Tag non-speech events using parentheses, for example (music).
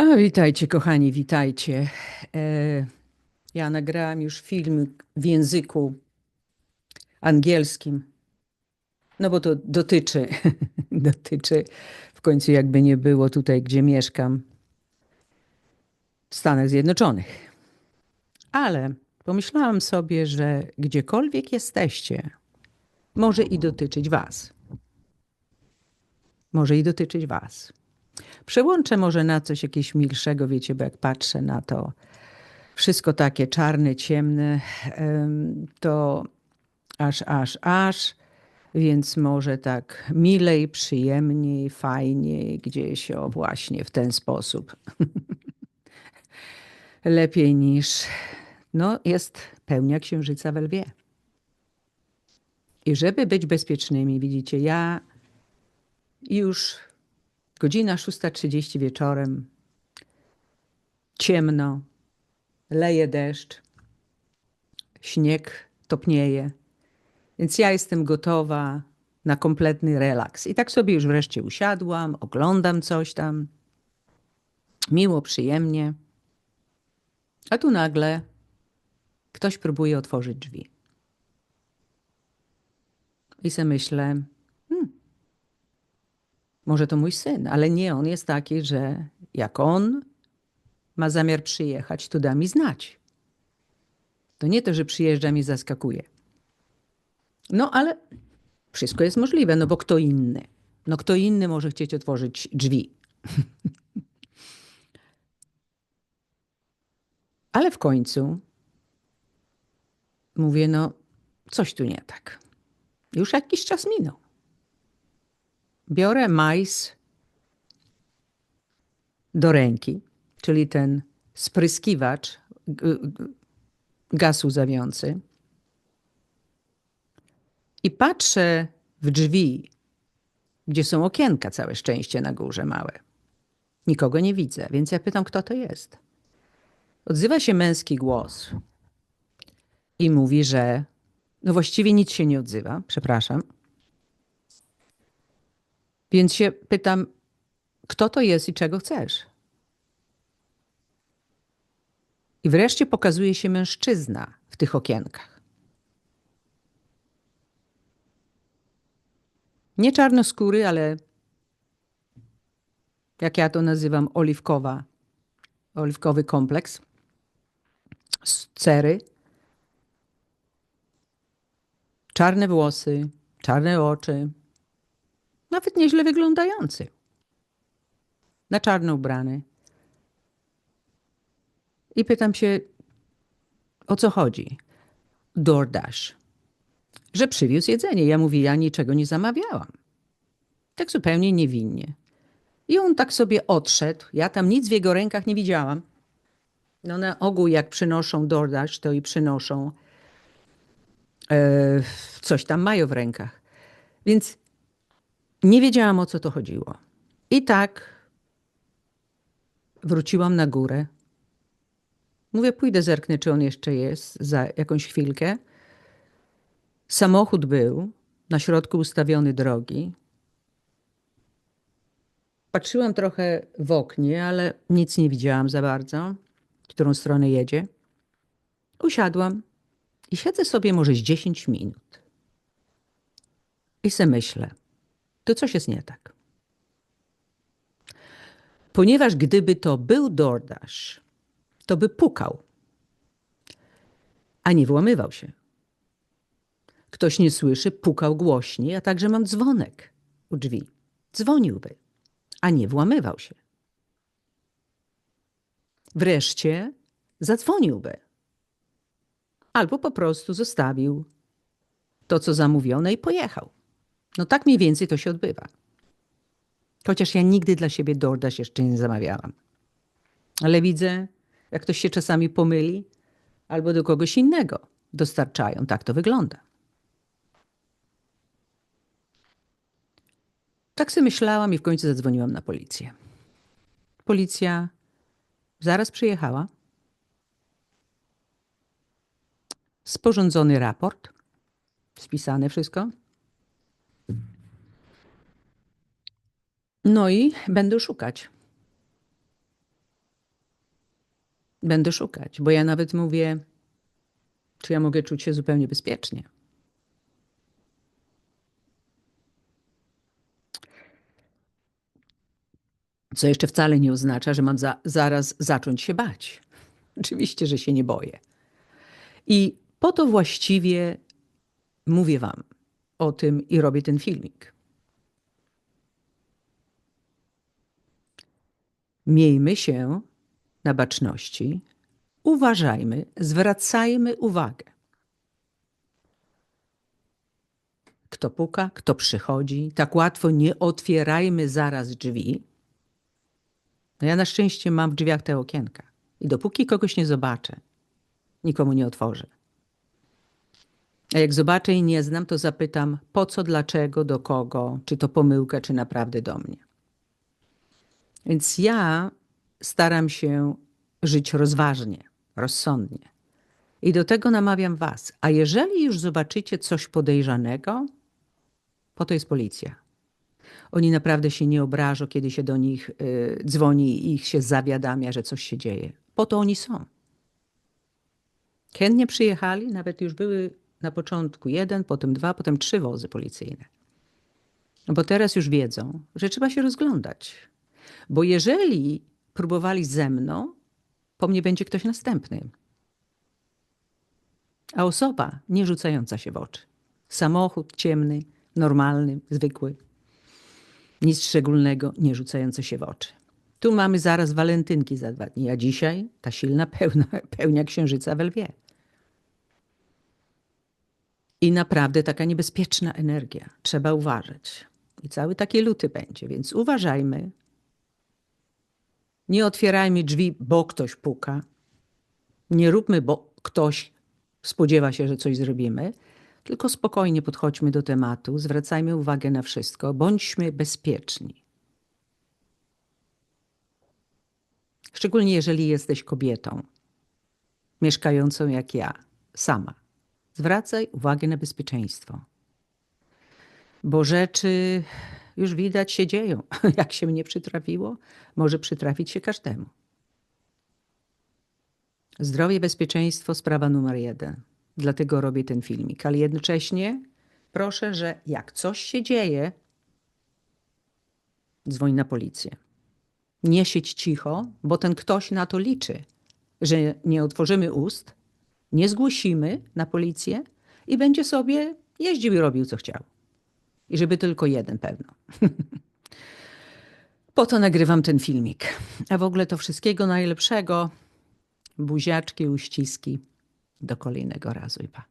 A, witajcie, kochani, witajcie. E, ja nagrałam już film w języku angielskim, no bo to dotyczy, (laughs) dotyczy w końcu jakby nie było tutaj, gdzie mieszkam, w Stanach Zjednoczonych. Ale pomyślałam sobie, że gdziekolwiek jesteście, może i dotyczyć Was. Może i dotyczyć Was. Przełączę może na coś jakiegoś milszego, wiecie, bo jak patrzę na to wszystko takie czarne, ciemne, em, to aż, aż, aż. Więc może tak milej, przyjemniej, fajniej, gdzieś o właśnie w ten sposób. (laughs) Lepiej niż, no jest pełnia księżyca we lwie. I żeby być bezpiecznymi, widzicie, ja już godzina 6.30 wieczorem, ciemno, leje deszcz, śnieg topnieje, więc ja jestem gotowa na kompletny relaks. I tak sobie już wreszcie usiadłam, oglądam coś tam, miło, przyjemnie. A tu nagle ktoś próbuje otworzyć drzwi. I sobie myślę, może to mój syn, ale nie, on jest taki, że jak on ma zamiar przyjechać, to da mi znać. To nie to, że przyjeżdża mi zaskakuje. No ale wszystko jest możliwe, no bo kto inny? No kto inny może chcieć otworzyć drzwi? (laughs) ale w końcu mówię, no coś tu nie tak. Już jakiś czas minął. Biorę majs do ręki, czyli ten spryskiwacz g- g- gaz łzawiący i patrzę w drzwi, gdzie są okienka, całe szczęście na górze małe. Nikogo nie widzę, więc ja pytam, kto to jest. Odzywa się męski głos i mówi, że no właściwie nic się nie odzywa, przepraszam. Więc się pytam, kto to jest i czego chcesz? I wreszcie pokazuje się mężczyzna w tych okienkach. Nie czarnoskóry, ale jak ja to nazywam, oliwkowa, oliwkowy kompleks z cery. Czarne włosy, czarne oczy, nawet nieźle wyglądający. Na czarno ubrany. I pytam się, o co chodzi? DoorDash. Że przywiózł jedzenie. Ja mówię, ja niczego nie zamawiałam. Tak zupełnie niewinnie. I on tak sobie odszedł. Ja tam nic w jego rękach nie widziałam. No na ogół jak przynoszą DoorDash, to i przynoszą e, coś tam mają w rękach. Więc nie wiedziałam o co to chodziło. I tak wróciłam na górę. Mówię, pójdę zerknę, czy on jeszcze jest za jakąś chwilkę. Samochód był na środku ustawiony drogi. Patrzyłam trochę w oknie, ale nic nie widziałam za bardzo, w którą stronę jedzie. Usiadłam i siedzę sobie może z 10 minut. I se myślę, to coś jest nie tak. Ponieważ gdyby to był DoorDash, to by pukał, a nie włamywał się. Ktoś nie słyszy, pukał głośniej, a także mam dzwonek u drzwi. Dzwoniłby, a nie włamywał się. Wreszcie zadzwoniłby. Albo po prostu zostawił to, co zamówione i pojechał. No tak mniej więcej to się odbywa. Chociaż ja nigdy dla siebie DoorDash jeszcze nie zamawiałam. Ale widzę, jak ktoś się czasami pomyli, albo do kogoś innego dostarczają. Tak to wygląda. Tak sobie myślałam i w końcu zadzwoniłam na policję. Policja zaraz przyjechała. Sporządzony raport, spisane wszystko. No i będę szukać. Będę szukać, bo ja nawet mówię, czy ja mogę czuć się zupełnie bezpiecznie. Co jeszcze wcale nie oznacza, że mam za, zaraz zacząć się bać. (laughs) Oczywiście, że się nie boję. I po to właściwie mówię Wam o tym i robię ten filmik. Miejmy się na baczności, uważajmy, zwracajmy uwagę. Kto puka, kto przychodzi, tak łatwo nie otwierajmy zaraz drzwi. No ja na szczęście mam w drzwiach te okienka i dopóki kogoś nie zobaczę, nikomu nie otworzę. A jak zobaczę i nie znam, to zapytam po co, dlaczego, do kogo, czy to pomyłka, czy naprawdę do mnie. Więc ja staram się żyć rozważnie, rozsądnie. I do tego namawiam Was. A jeżeli już zobaczycie coś podejrzanego, po to jest policja. Oni naprawdę się nie obrażą, kiedy się do nich y, dzwoni i ich się zawiadamia, że coś się dzieje. Po to oni są. Chętnie przyjechali, nawet już były na początku jeden, potem dwa, potem trzy wozy policyjne. Bo teraz już wiedzą, że trzeba się rozglądać. Bo jeżeli próbowali ze mną, po mnie będzie ktoś następny. A osoba nie rzucająca się w oczy. Samochód ciemny, normalny, zwykły. Nic szczególnego, nie rzucający się w oczy. Tu mamy zaraz walentynki za dwa dni, a dzisiaj ta silna (laughs) pełna, pełnia księżyca we lwie. I naprawdę taka niebezpieczna energia. Trzeba uważać. I cały taki luty będzie, więc uważajmy. Nie otwierajmy drzwi, bo ktoś puka. Nie róbmy, bo ktoś spodziewa się, że coś zrobimy. Tylko spokojnie podchodźmy do tematu, zwracajmy uwagę na wszystko, bądźmy bezpieczni. Szczególnie jeżeli jesteś kobietą, mieszkającą jak ja, sama. Zwracaj uwagę na bezpieczeństwo. Bo rzeczy już widać się dzieją. (laughs) Jak się mnie przytrafiło, może przytrafić się każdemu. Zdrowie, bezpieczeństwo sprawa numer jeden. Dlatego robię ten filmik. Ale jednocześnie proszę, że jak coś się dzieje, dzwoń na policję. Nie siedź cicho, bo ten ktoś na to liczy, że nie otworzymy ust, nie zgłosimy na policję i będzie sobie jeździł i robił, co chciał. I żeby tylko jeden pewno. (laughs) po to nagrywam ten filmik. A w ogóle to wszystkiego najlepszego. Buziaczki, uściski. Do kolejnego razu i pa.